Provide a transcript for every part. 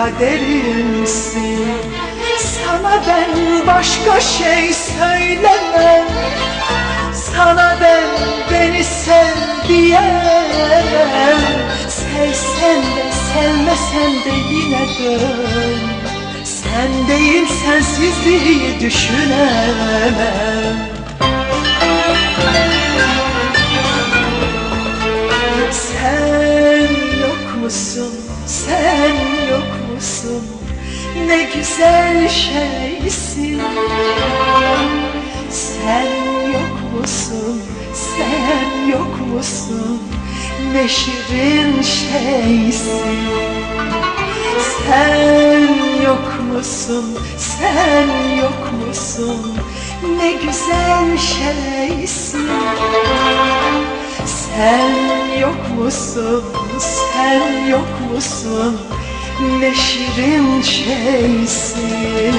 kaderimsin Sana ben başka şey söylemem. Sana ben beni sev diyemem. Sevsen de sevmesen de yine dön. Sendeyim sensizliği düşünemem. Sen yok musun, yok musun Ne güzel şeysin. Sen yok musun, sen yok musun? Ne şirin şeysin. Sen yok musun, sen yok musun? Ne güzel şeysin. Sen yok musun, sen yok musun Ne şirin şeysin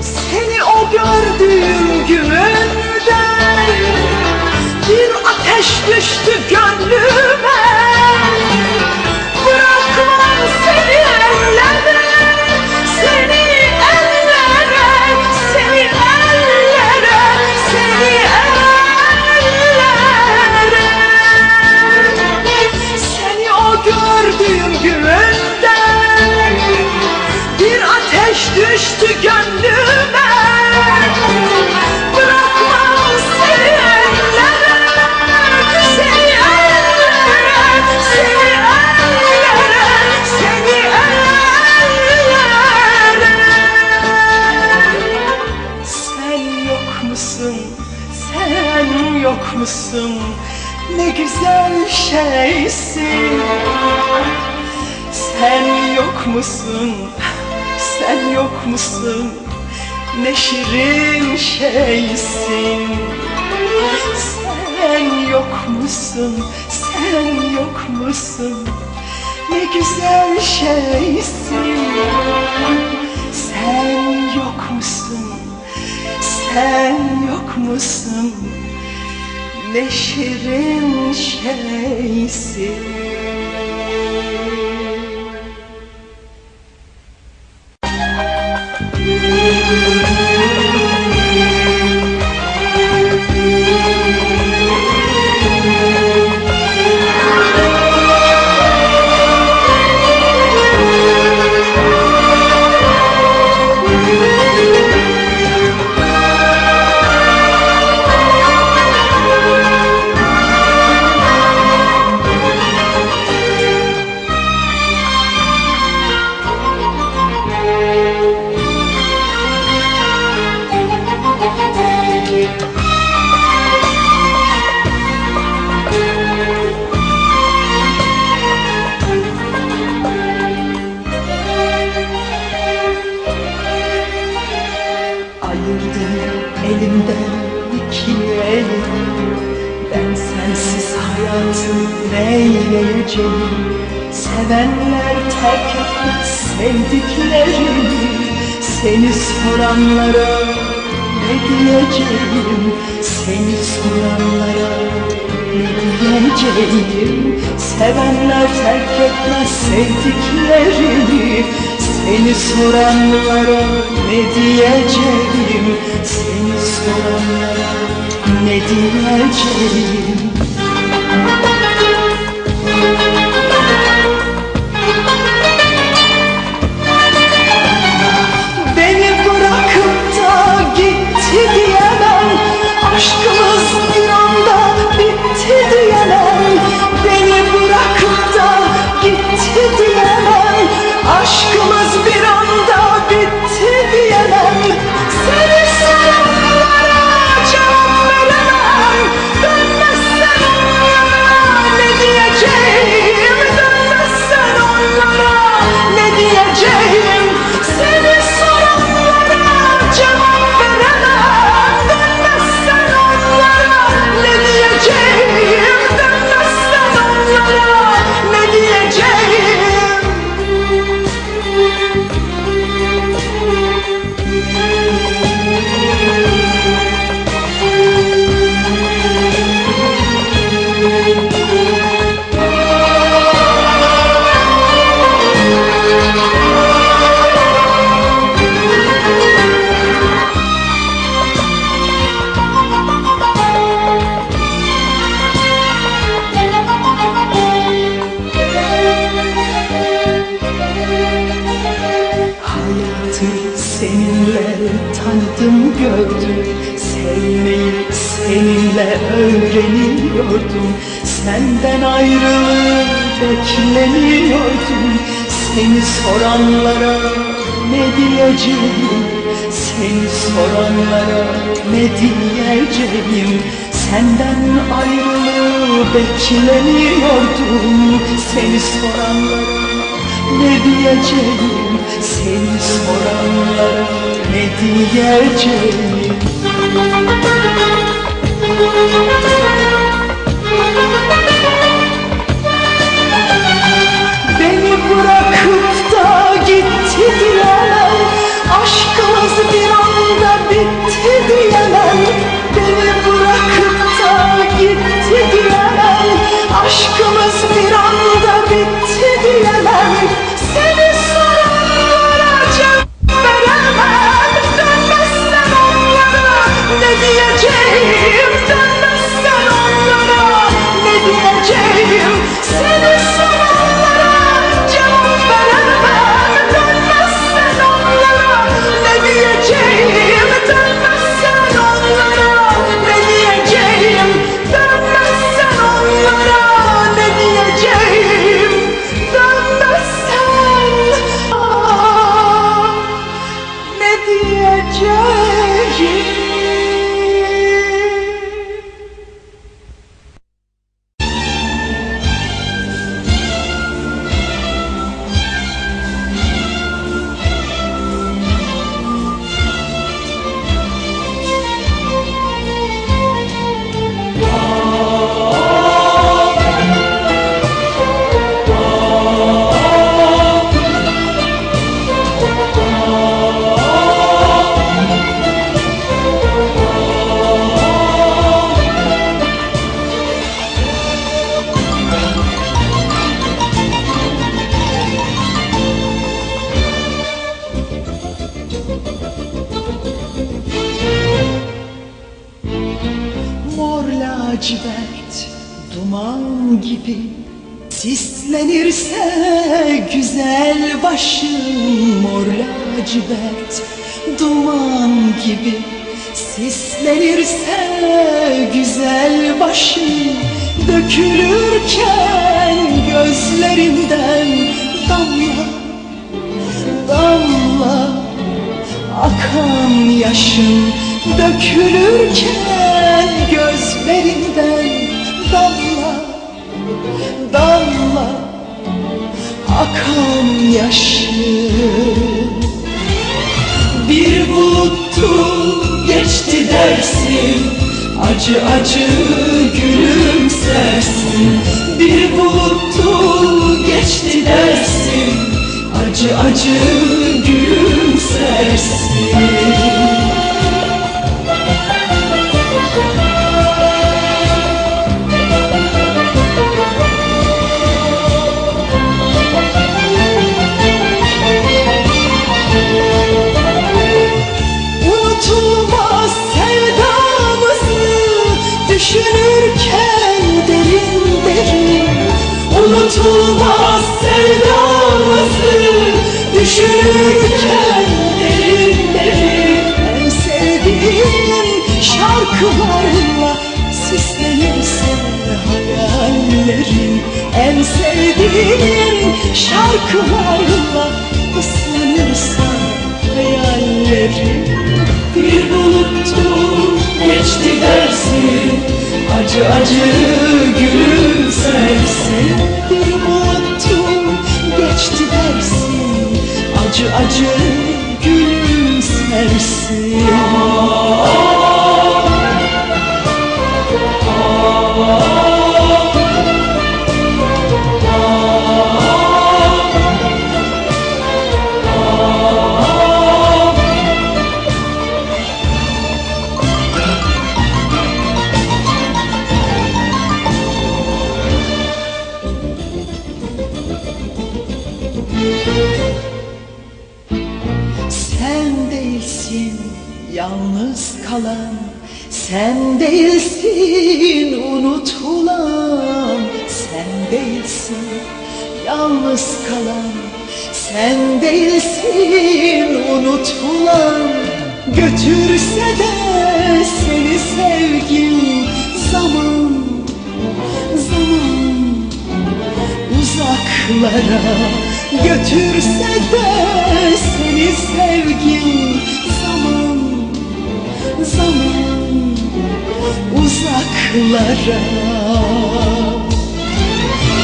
Seni o gördüğüm günden Bir ateş düştü gönlüme güzel şeysin Sen yok musun? Sen yok musun? Ne şirin şeysin Sen yok musun? Sen yok musun? Ne güzel şeysin Sen yok musun? Sen yok musun? Ne şirin şeysin elimden iki elim Ben sensiz hayatı neyleyeceğim? Sevenler terk etmez sevdiklerini. Seni soranlara ne diyeceğim? Seni soranlara ne diyeceğim? Sevenler terk etmez sevdiklerini Seni soranlara ne diyeceğim? Seni soranlara ne diyeceğim Ayrılığı beklemiyordum Seni soranlara ne diyeceğim? Seni soranlara ne diyeceğim? Senden ayrılığı beklemiyordum. Seni soranlara ne diyeceğim? Seni soranlara ne diyeceğim? Beni ne diyeceğim Mor Sislenirse güzel başım Mor lacivert. Duman gibi Sislenirse güzel başım Dökülürken gözlerimden damla damla Akan yaşım dökülürken gözlerinden akan yaşım bir buluttu geçti dersin. Acı acı gülümsersin. Bir buluttu geçti dersin. Acı acı gülümsersin şarkılarla süslenirse hayallerim En sevdiğim şarkılarla ıslanırsa hayallerim. Bir buluttu geçti dersin Acı acı gülümsersin yalnız kalan Sen değilsin unutulan. Sen değilsin yalnız kalan Sen değilsin unutulan. Götürse de seni sevgim Zaman, zaman. Uzaklara Götürse de seni sevgim uzaklara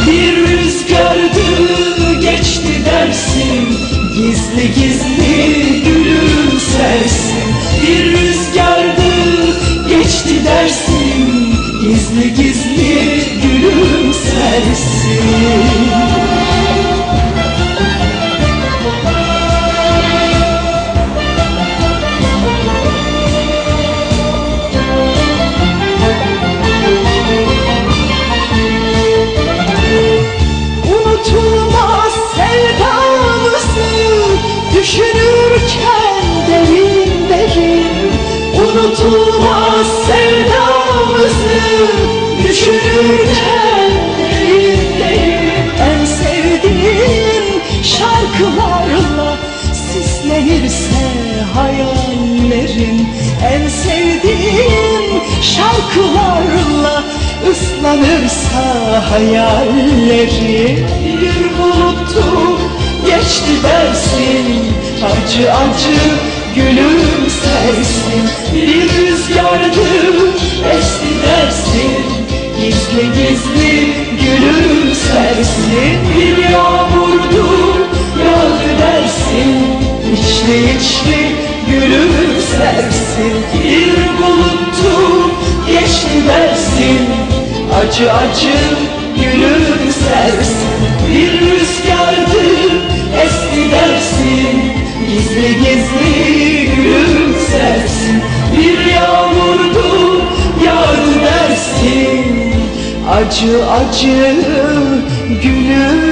Bir rüzgardı geçti dersin. Gizli gizli gülümsersin Unutulmaz sevdamızı Düşünürken En sevdiğim şarkılarla Sislenirse hayallerin En sevdiğim şarkılarla ıslanırsa hayallerin Bir buluttu geçti dersin Acı acı gülümsersin. Bir rüzgardı esti dersin. Gizli gizli gülümsersin. Bir yağmurdu yağdı dersin. İçli içli gülümsersin. Bir buluttu geçti dersin. Acı acı gülümsersin. Bir rüzgardı esti dersin Gizli gizli gülümsersin Bir yağmurdu yağdı dersin. Acı acı gülümsersin